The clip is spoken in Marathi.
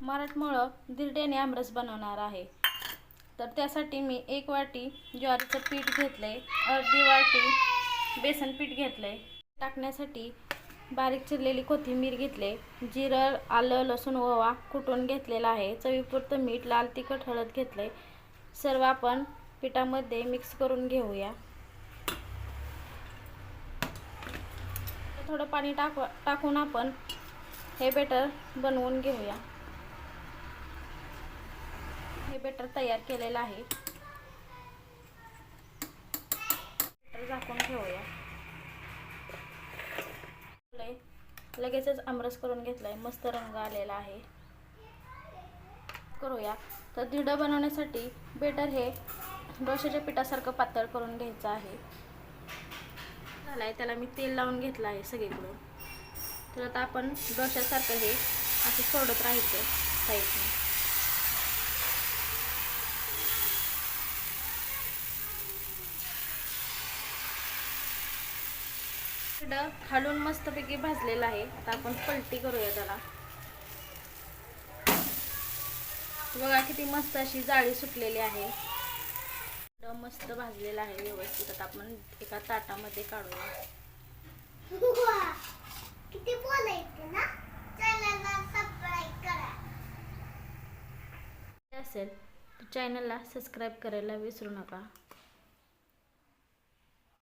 मराठमोळं दिरड्याने आमरस बनवणार आहे. तर त्यासाठी मी एक वाटी ज्वारीचं पीठ घेतलं आहे अर्धी वाटी बेसन पीठ घेतलं आहे टाकण्यासाठी बारीक चिरलेली कोथिंबीर घेतले जिरं आलं लसूण ओवा कुटून घेतलेला आहे. चवीपुरतं मीठ लाल तिखट हळद घेतले सर्व आपण पिठामध्ये मिक्स करून घेऊया. थोडं पाणी टाक टाकून आपण हे बेटर बनवून घेऊया. हे बेटर तयार केलेलं आहे. बेटर झाकून ठेवूया. लगेचच आमरस करून घेतलाय. मस्त रंग आलेला आहे. करूया. तर धिडं बनवण्यासाठी बेटर हे डोशाच्या पिठासारखं पातळ करून घ्यायचं आहे. झालाय. त्याला मी तेल लावून घेतलं आहे सगळीकडून. तर आता आपण डोशासारखं हे असं सोडत राहायचं. साईडने धिडं खालून मस्तपैकी भाजलेलं आहे. आता आपण पलटी करूया त्याला. बघा किती मस्त अशी जाळी सुटलेली आहे. मस्त भाजलेलं आहे व्यवस्थित. आता आपण एका ताटामध्ये काढूया. किती बोलायचं ना? असेल तर चॅनलला सबस्क्राईब करायला विसरू नका.